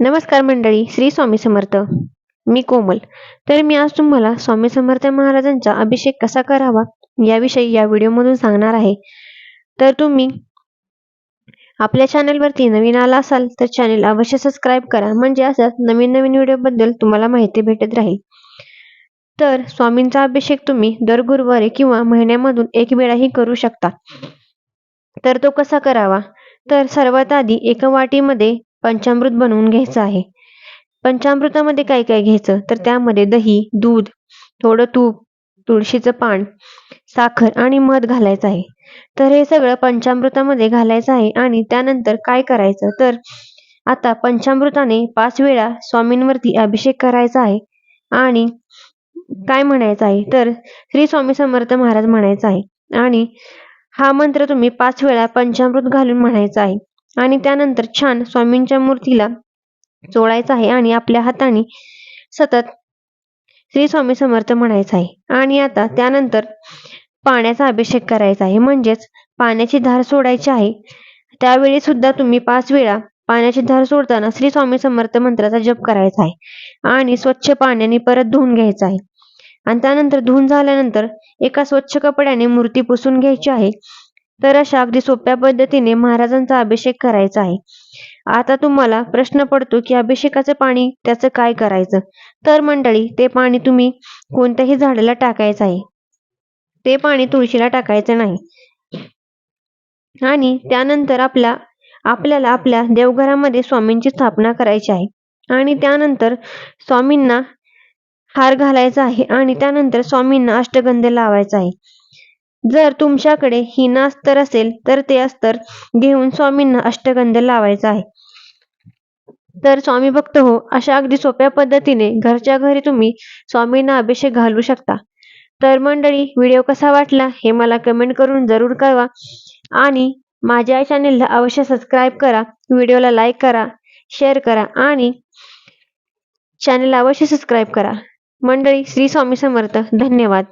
नमस्कार मंडळी श्री स्वामी समर्थ. मी कोमल. तर मी आज तुम्हाला स्वामी समर्थ महाराजांचा अभिषेक कसा करावा याविषयी या व्हिडिओमधून सांगणार आहे. तर तुम्ही आपल्या चॅनलवरती नवीन आला असाल तर चॅनल अवश्य सबस्क्राईब करा. म्हणजे असं नवीन नवीन व्हिडिओबद्दल तुम्हाला माहिती भेटत राहील. तर स्वामींचा अभिषेक तुम्ही दर गुरुवारी किंवा महिन्यामधून एक वेळाही करू शकता. तर तो कसा करावा? तर सर्वात आधी एका वाटीमध्ये पंचामृत बनवून घ्यायचं आहे. पंचामृतामध्ये काय काय घ्यायचं? तर त्यामध्ये दही दूध थोडं तूप तुळशीचं पान साखर आणि मध घालायचं आहे. तर हे सगळं पंचामृतामध्ये घालायचं आहे आणि त्यानंतर काय करायचं? तर आता पंचामृताने पाच वेळा स्वामींवरती अभिषेक करायचा आहे आणि काय म्हणायचं आहे? तर श्री स्वामी समर्थ महाराज म्हणायचं आहे आणि हा मंत्र तुम्ही पाच वेळा पंचामृत घालून म्हणायचा आहे. आणि त्यानंतर छान स्वामींच्या मूर्तीला चोळायचं आहे आणि आपल्या हाताने सतत श्री स्वामी समर्थ म्हणायचं आहे. आणि आता त्यानंतर पाण्याचा अभिषेक करायचा आहे. म्हणजेच पाण्याची धार सोडायची आहे. त्यावेळी सुद्धा तुम्ही पाच वेळा पाण्याची धार सोडताना श्री स्वामी समर्थ मंत्राचा जप करायचा आहे. आणि स्वच्छ पाण्याने परत धुवून घ्यायचा आहे. आणि त्यानंतर धुवून झाल्यानंतर एका स्वच्छ कपड्याने मूर्ती पुसून घ्यायची आहे. तर अशा अगदी सोप्या पद्धतीने महाराजांचा अभिषेक करायचा आहे. आता तुम्हाला प्रश्न पडतो की अभिषेकाचं पाणी त्याचं काय करायचं? तर मंडळी ते पाणी तुम्ही कोणत्याही झाडाला टाकायचं आहे. ते पाणी तुळशीला टाकायचं नाही. आणि त्यानंतर आपल्या आपल्याला आपल्या देवघरामध्ये स्वामींची स्थापना करायची आहे. आणि त्यानंतर स्वामींना हार घालायचा आहे. आणि त्यानंतर स्वामींना अष्टगंध लावायचा आहे. जर तुमच्याकडे हिना अस्तर असेल तर ते अस्तर घेऊन स्वामींना अष्टगंध लावायचा आहे. तर स्वामी भक्त हो अशा अगदी सोप्या पद्धतीने घरच्या घरी तुम्ही स्वामींना अभिषेक घालू शकता. तर मंडळी व्हिडिओ कसा वाटला हे मला कमेंट करून जरूर कळवा. आणि माझ्या चॅनेलला अवश्य सबस्क्राईब करा व्हिडिओला लाईक करा शेअर करा आणि चॅनेलला अवश्य सबस्क्राईब करा. मंडळी श्री स्वामी समर्थ. धन्यवाद.